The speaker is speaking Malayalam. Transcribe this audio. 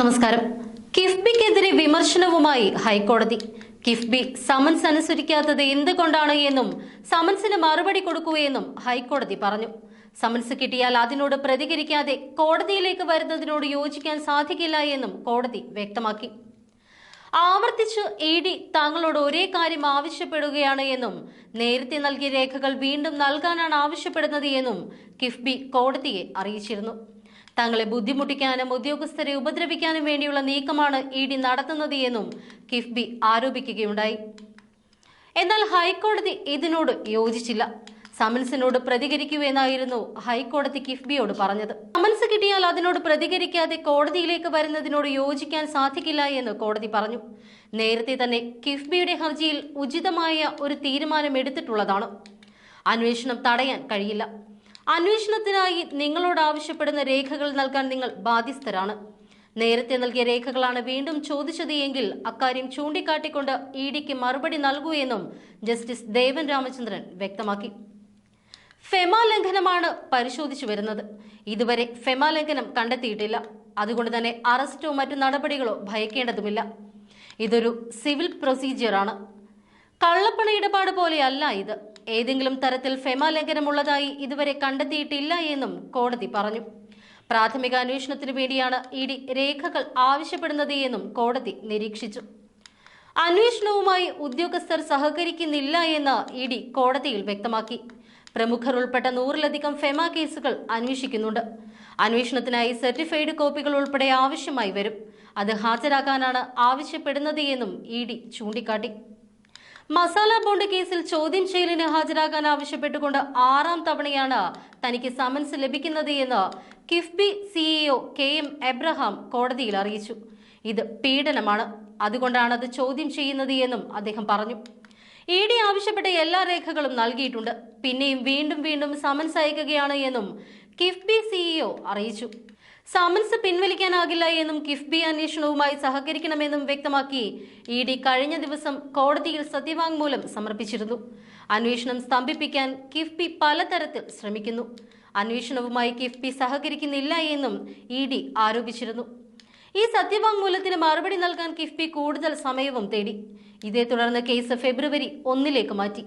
നമസ്കാരം. കിഫ്ബിക്കെതിരെ വിമർശനവുമായി ഹൈക്കോടതി. കിഫ്ബി സമൻസ് അനുസരിക്കാത്തത് എന്തുകൊണ്ടാണ് എന്നും സമൻസിന് മറുപടി കൊടുക്കുകയെന്നും ഹൈക്കോടതി പറഞ്ഞു. സമൻസ് കിട്ടിയാൽ അതിനോട് പ്രതികരിക്കാതെ കോടതിയിലേക്ക് വരുന്നതിനോട് യോജിക്കാൻ സാധിക്കില്ല എന്നും കോടതി വ്യക്തമാക്കി. ആവർത്തിച്ച് ഇ ഡി താങ്കളോട് ഒരേ കാര്യം ആവശ്യപ്പെടുകയാണ് എന്നും നേരത്തെ നൽകിയ രേഖകൾ വീണ്ടും നൽകാനാണ് ആവശ്യപ്പെടുന്നത് എന്നും കിഫ്ബി കോടതിയെ അറിയിച്ചിരുന്നു. തങ്ങളെ ബുദ്ധിമുട്ടിക്കാനും ഉദ്യോഗസ്ഥരെ ഉപദ്രവിക്കാനും വേണ്ടിയുള്ള നീക്കമാണ് ഇ ഡി നടത്തുന്നത് എന്നും കിഫ്ബി ആരോപിക്കുകയുണ്ടായി. എന്നാൽ ഹൈക്കോടതി ഇതിനോട് യോജിച്ചില്ല. സമൻസിനോട് പ്രതികരിക്കൂ എന്നായിരുന്നു ഹൈക്കോടതി കിഫ്ബിയോട് പറഞ്ഞത്. സമൻസ് കിട്ടിയാൽ അതിനോട് പ്രതികരിക്കാതെ കോടതിയിലേക്ക് വരുന്നതിനോട് യോജിക്കാൻ സാധിക്കില്ല എന്ന് കോടതി പറഞ്ഞു. നേരത്തെ തന്നെ കിഫ്ബിയുടെ ഹർജിയിൽ ഉചിതമായ ഒരു തീരുമാനം എടുത്തിട്ടുള്ളതാണ് അന്വേഷണം തടയാൻ കഴിയില്ല. അന്വേഷണത്തിനായി നിങ്ങളോട് ആവശ്യപ്പെടുന്ന രേഖകൾ നൽകാൻ നിങ്ങൾ ബാധ്യസ്ഥരാണ്. നേരത്തെ നൽകിയ രേഖകളാണ് വീണ്ടും ചോദിച്ചത് എങ്കിൽ അക്കാര്യം ചൂണ്ടിക്കാട്ടിക്കൊണ്ട് ഇ ഡിക്ക് മറുപടി നൽകുകയെന്നും ജസ്റ്റിസ് ദേവൻ രാമചന്ദ്രൻ വ്യക്തമാക്കി. ഫെമ ലംഘനമാണ് പരിശോധിച്ചു വരുന്നത്. ഇതുവരെ ഫെമ ലംഘനം കണ്ടെത്തിയിട്ടില്ല. അതുകൊണ്ട് തന്നെ അറസ്റ്റോ മറ്റു നടപടികളോ ഭയക്കേണ്ടതുമില്ല. ഇതൊരു സിവിൽ പ്രൊസീജിയറാണ്. കള്ളപ്പണ ഇടപാട് പോലെയല്ല ഇത്. ഏതെങ്കിലും തരത്തിൽ ഫെമ ലംഘനമുള്ളതായി ഇതുവരെ കണ്ടെത്തിയിട്ടില്ല എന്നും കോടതി പറഞ്ഞു. പ്രാഥമിക അന്വേഷണത്തിനു വേണ്ടിയാണ് ഇഡി രേഖകൾ ആവശ്യപ്പെടുന്നത് എന്നും കോടതി നിരീക്ഷിച്ചു. അന്വേഷണവുമായി ഉദ്യോഗസ്ഥർ സഹകരിക്കുന്നില്ല എന്ന് ഇഡി കോടതിയിൽ വ്യക്തമാക്കി. പ്രമുഖർ ഉൾപ്പെട്ട നൂറിലധികം ഫെമ കേസുകൾ അന്വേഷിക്കുന്നുണ്ട്. അന്വേഷണത്തിനായി സർട്ടിഫൈഡ് കോപ്പികൾ ഉൾപ്പെടെ ആവശ്യമായി വരും. അത് ഹാജരാക്കാനാണ് ആവശ്യപ്പെടുന്നത് എന്നും ഇ ഡി ചൂണ്ടിക്കാട്ടി. മസാല ബോണ്ട് കേസിൽ ചോദ്യം ചെയ്യലിന് ഹാജരാകാൻ ആവശ്യപ്പെട്ടുകൊണ്ട് ആറാം തവണയാണ് തനിക്ക് സമൻസ് ലഭിക്കുന്നത് എന്ന് KIIFB CEO K M Abraham കോടതിയിൽ അറിയിച്ചു. ഇത് പീഡനമാണ്. അതുകൊണ്ടാണ് അത് ചോദ്യം ചെയ്യുന്നത് എന്നും അദ്ദേഹം പറഞ്ഞു. ഇ ഡി ആവശ്യപ്പെട്ട എല്ലാ രേഖകളും നൽകിയിട്ടുണ്ട്. പിന്നെയും വീണ്ടും വീണ്ടും സമൻസ് അയക്കുകയാണ് എന്നും കിഫ്ബി സിഇഒ അറിയിച്ചു. സമൻസ് പിൻവലിക്കാനാകില്ല എന്നും കിഫ്ബി അന്വേഷണവുമായി സഹകരിക്കണമെന്നും വ്യക്തമാക്കി ഇ ഡി കഴിഞ്ഞ ദിവസം കോടതിയിൽ സത്യവാങ്മൂലം സമർപ്പിച്ചിരുന്നു. അന്വേഷണം സ്തംഭിപ്പിക്കാൻ കിഫ്ബി പലതരത്തിൽ ശ്രമിക്കുന്നു. അന്വേഷണവുമായി കിഫ്ബി സഹകരിക്കുന്നില്ല എന്നും ഇ ഡി ആരോപിച്ചിരുന്നു. ഈ സത്യവാങ്മൂലത്തിന് മറുപടി നൽകാൻ കിഫ്ബി കൂടുതൽ സമയവും തേടി. ഇതേ തുടർന്ന് കേസ് ഫെബ്രുവരി ഒന്നിലേക്ക് മാറ്റി.